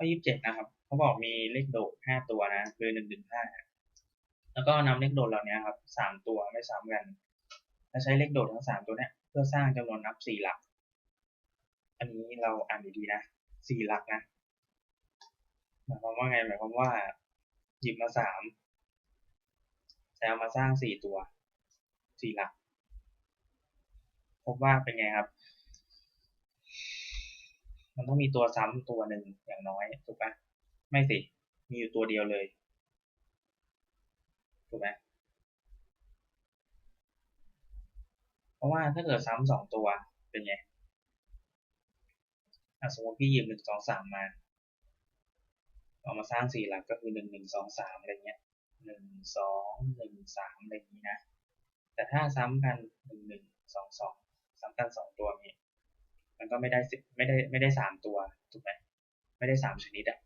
ข้อยี่สิบเจ็ดนะครับเขาบอกมีเลขโดดห้าตัวนะคือหนึ่งถึงห้าแล้วก็นำเลขโดดเหล่านี้ครับสามตัวไม่ซ้ำกันและใช้เลขโดดทั้งสามตัวเนี้ยเพื่อสร้างจำนวนนับสี่หลัก อันนี้เราอ่านดีๆนะสี่หลักนะหมายความว่าไงหมายความว่า หยิบมาสามแต่เอามาสร้างสี่ตัวสี่หลักพบว่าเป็นไงครับ มันต้องมีตัวซ้ำตัวหนึ่งอย่างน้อยถูกปะไม่สิ มีอยู่ตัวเดียวเลยถูกไหมเพราะว่าถ้าเกิดซ้ำสองตัวเป็นไงสมมติพี่หยิบหนึ่งสองสามมาเอามาสร้างสี่หลักก็คือหนึ่งหนึ่งสองสามอะไรเงี้ยหนึ่งสองหนึ่งสามอะไรอย่างนี้นะ แต่ถ้าซ้ำกันหนึ่งหนึ่งสองสองซ้ำกันสองตัวนี้ มันก็ไม่ได้ไม่ได้ไม่ได้สามตัวถูกไหมไม่ได้สามชนิดอะ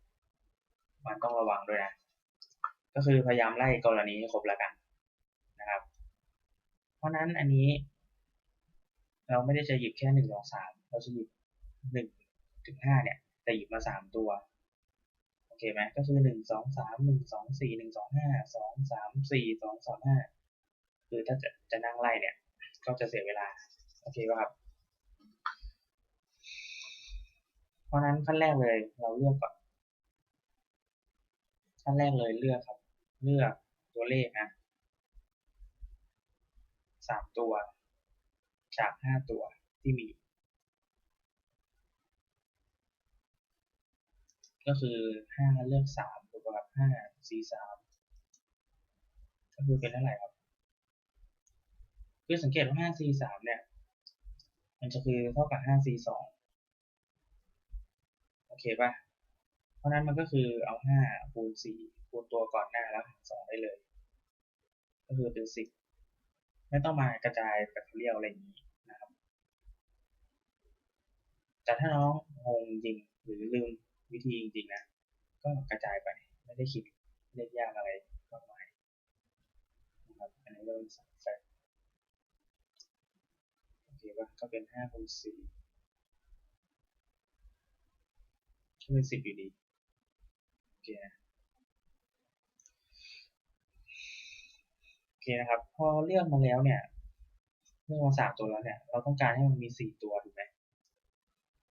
มันต้องระวังด้วยนะ ก็คือพยายามไล่กรณีให้ครบแล้วกันนะครับ เพราะนั้นอันนี้ เราไม่ได้จะหยิบแค่หนึ่งสองสามเราจะหยิบหนึ่งถึงห้าเนี่ยแต่หยิบมาสามตัวโอเคไหมก็คือหนึ่งสองสามหนึ่งสองสี่หนึ่งสองห้าสองสามสี่สองสามห้าคือถ้าจะจะนั่งไล่เนี่ย ก็จะเสียเวลาโอเคป่ะครับ เพ ราะนั้นขั้นแรกเลยเราเลือกก่อน ขั้นแรกเลยเลือกครับ เลือกตัวเลขนะสามตัว จากห้าตัวที่มี ก็คือห้าเลือกสามบวกกับห้าสี่สามก็คือเป็นเท่าไหร่ครับคือสังเกตว่าห้าสี่สามเนี่ย มันจะคือเท่ากับห้าสี่ส องโอเคป่ะ เพราะนั้นมันก็คือเอาห้าคูณสี่คูณตัวก่อนหน้าแล้วหารสองได้เลย ก็คือเป็นสิบไม่ต้องมากระจายแบบเรียวอะไรอย่างนี้นะครับ แต่ถ้าน้องงงจริงหรือลืมวิธีจริงๆนะ ก็กระจายไปไม่ได้คิดเลขยากอะไรมากมายนะครับอันนี้เริ่มสังแฟกโอเคป่ะก็เป็นห้าคูณสี่ ก็เป็นสิบอยู่ดีโอเคนะโอเคนะครับ พอเลือกมาแล้วเนี่ยเลือกมาสามตัวแล้วเนี่ย เราต้องการให้มันมีสี่ตัวถูกไหม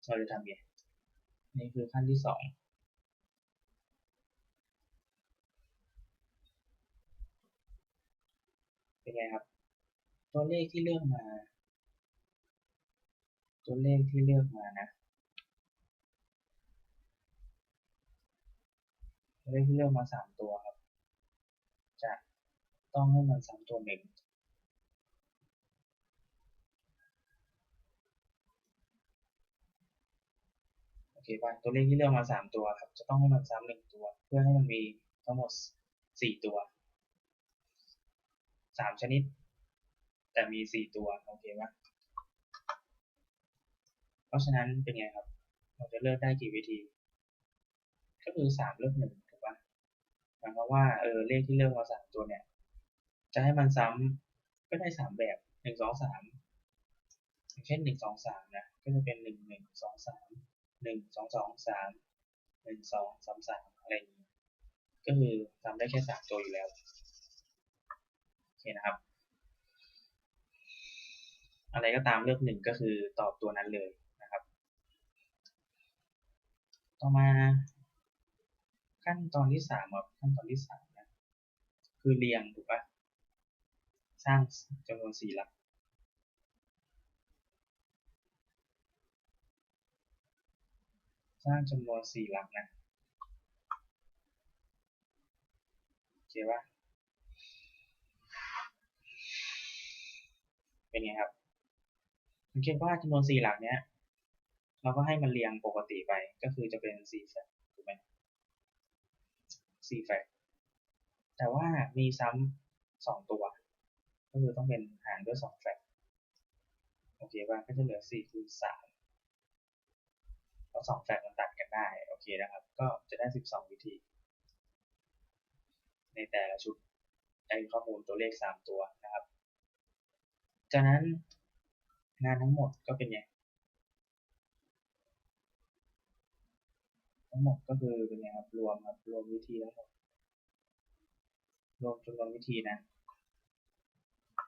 เราจะทำยังไงนี่คือขั้นที่สองเป็นไงครับ ตัวเลขที่เลือกมา ตัวเลขที่เลือกมานะ ตัวเลขที่เลือกมาสามตัวครับ จะต้องให้มันซ้ำตัวหนึ่งโอเคป่ะตัวเลขที่เลือกมาสามตัวครับ จะต้องให้มันซ้ำหนึ่งตัว เพื่อให้มันมีทั้งหมดสี่ตัวสามชนิด แต่มีสี่ตัวโอเคป่ะเพราะฉะนั้นเป็นไงครับ เราจะเลือกได้กี่วิธี ก็คือสามเลือกหนึ่ง มายความว่าเออเลขที่เลือกมาสามตัวเนี่ย จะให้มันซ้ำก็ได้สามแบบหนึ่งสองสามเช่นหนึ่งสองสามนะก็จะเป็นหนึ่งหนึ่งสองสามหนึ่งสองสองสามหนึ่งสองสามสามอะไรอย่างนี้ก็คือทำได้แค่สามตัวอยู่แล้วโอเคนะครับ อะไรก็ตามเลือกหนึ่งก็คือตอบตัวนั้นเลยนะครับ ต่อมา ขั้นตอนที่สามครับขั้นตอนที่สามนะคือเรียงถูกปะสร้างจำนวนสี่หลักสร้างจำนวนสี่หลักนะโอเคปะเป็นไงครับสังเกตว่าจำนวนสี่หลักเนี้ยเราก็ให้มันเรียงปกติไปก็คือจะเป็นสี่ แฟกถูกไหมสี่แฟกแต่ว่ามีซ้ำสองตัว ก็คือต้องเป็นหารด้วยสองแฟกโอเคป่ะก็จะเหลือสี่คูณสามเพราะสองแฟกมันตัดกันได้โอเคนะครับ ก็จะได้สิบสองวิธี ในแต่ละชุดได้ข้อมูลตัวเลขสามตัวนะครับ จากนั้นงานทั้งหมดก็เป็นไง ทั้งหมดก็คือเป็นไงครับรวมครับรวมวิธีทั้งหมดรวมจำนวนวิธีนะ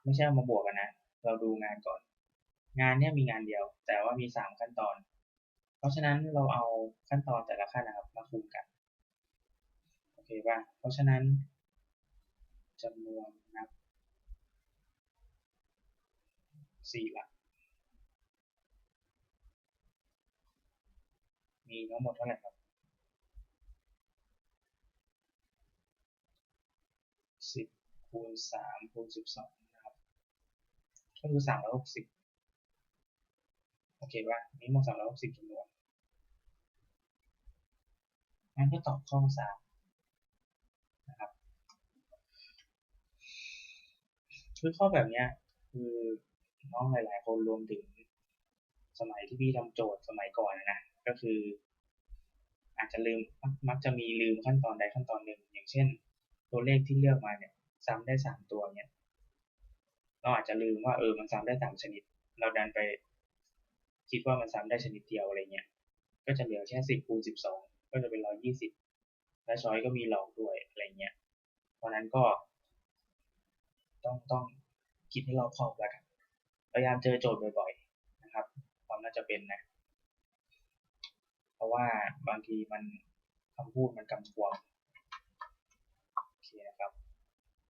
ไม่ใช่มาบวกกันนะ เราดูงานก่อน งานเนี้ยมีงานเดียว แต่ว่ามีสามขั้นตอน เพราะฉะนั้นเราเอาขั้นตอนแต่ละขั้นนะครับมาคูณกันโอเคป่ะเพราะฉะนั้นจำนวนนับสี่หลักมีทั้งหมดเท่าไหร่ครับสิบ คูณสามคูณสิบสองนะครับก็คือสามร้อยหกสิบโอเคป่ะมีหมดสามร้อยหกสิบจำนวนงั้นก็ตอบข้อสามนะครับคือข้อแบบเนี้ยคือน้องหลาย ๆ คนรวมถึงสมัยที่พี่ทำโจทย์สมัยก่อนนะก็คือ อาจจะลืมมักจะมีลืมขั้นตอนใดขั้นตอนหนึ่ง อย่างเช่น ตัวเลขที่เลือกมาเนี่ย ซ้ำได้สามตัวเนี่ยเราอาจจะลืมว่าเออมันซ้ำได้สามชนิด เราดันไปคิดว่ามันซ้ำได้ชนิดเดียวอะไรเงี้ยก็จะเหลือแค่สิบคูณสิบสองก็จะเป็นร้อยยี่สิบและช้อยก็มีหลอกด้วยอะไรเงี้ยเพราะนั้นก็ ต้องต้องคิดให้รอบคอบแล้วกันพยายามเจอโจทย์บ่อย ๆ นะครับ ความน่าจะเป็นนะ เพราะว่าบางทีมันคำพูดมันกำกวม